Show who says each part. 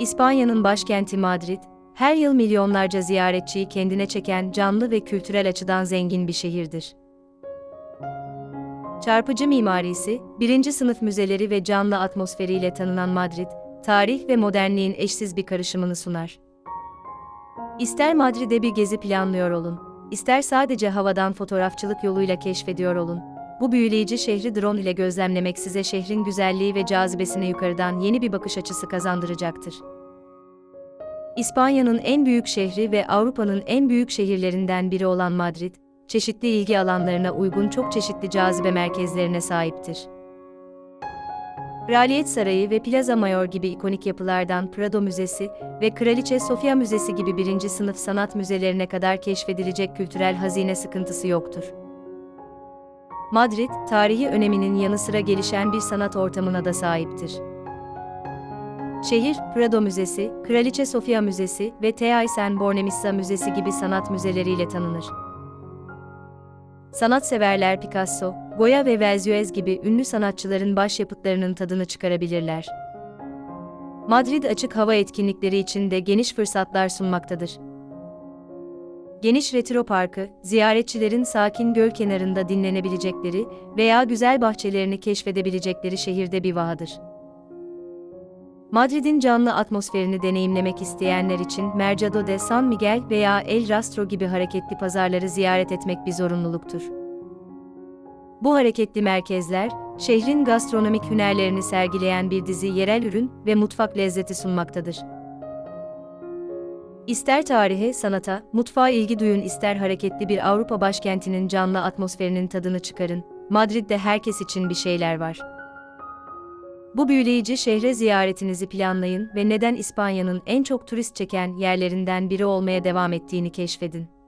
Speaker 1: İspanya'nın başkenti Madrid, her yıl milyonlarca ziyaretçiyi kendine çeken canlı ve kültürel açıdan zengin bir şehirdir. Çarpıcı mimarisi, birinci sınıf müzeleri ve canlı atmosferiyle tanınan Madrid, tarih ve modernliğin eşsiz bir karışımını sunar. İster Madrid'e bir gezi planlıyor olun, ister sadece havadan fotoğrafçılık yoluyla keşfediyor olun, bu büyüleyici şehri drone ile gözlemlemek size şehrin güzelliği ve cazibesine yukarıdan yeni bir bakış açısı kazandıracaktır. İspanya'nın en büyük şehri ve Avrupa'nın en büyük şehirlerinden biri olan Madrid, çeşitli ilgi alanlarına uygun çok çeşitli cazibe merkezlerine sahiptir. Kraliyet Sarayı ve Plaza Mayor gibi ikonik yapılardan Prado Müzesi ve Kraliçe Sofia Müzesi gibi birinci sınıf sanat müzelerine kadar keşfedilecek kültürel hazine sıkıntısı yoktur. Madrid, tarihi öneminin yanı sıra gelişen bir sanat ortamına da sahiptir. Şehir, Prado Müzesi, Kraliçe Sofia Müzesi ve Thyssen-Bornemisza Müzesi gibi sanat müzeleriyle tanınır. Sanatseverler Picasso, Goya ve Velázquez gibi ünlü sanatçıların başyapıtlarının tadını çıkarabilirler. Madrid açık hava etkinlikleri için de geniş fırsatlar sunmaktadır. Geniş retro parkı, ziyaretçilerin sakin göl kenarında dinlenebilecekleri veya güzel bahçelerini keşfedebilecekleri şehirde bir vahadır. Madrid'in canlı atmosferini deneyimlemek isteyenler için Mercado de San Miguel veya El Rastro gibi hareketli pazarları ziyaret etmek bir zorunluluktur. Bu hareketli merkezler, şehrin gastronomik hünerlerini sergileyen bir dizi yerel ürün ve mutfak lezzeti sunmaktadır. İster tarihe, sanata, mutfağa ilgi duyun ister hareketli bir Avrupa başkentinin canlı atmosferinin tadını çıkarın, Madrid'de herkes için bir şeyler var. Bu büyüleyici şehre ziyaretinizi planlayın ve neden İspanya'nın en çok turist çeken yerlerinden biri olmaya devam ettiğini keşfedin.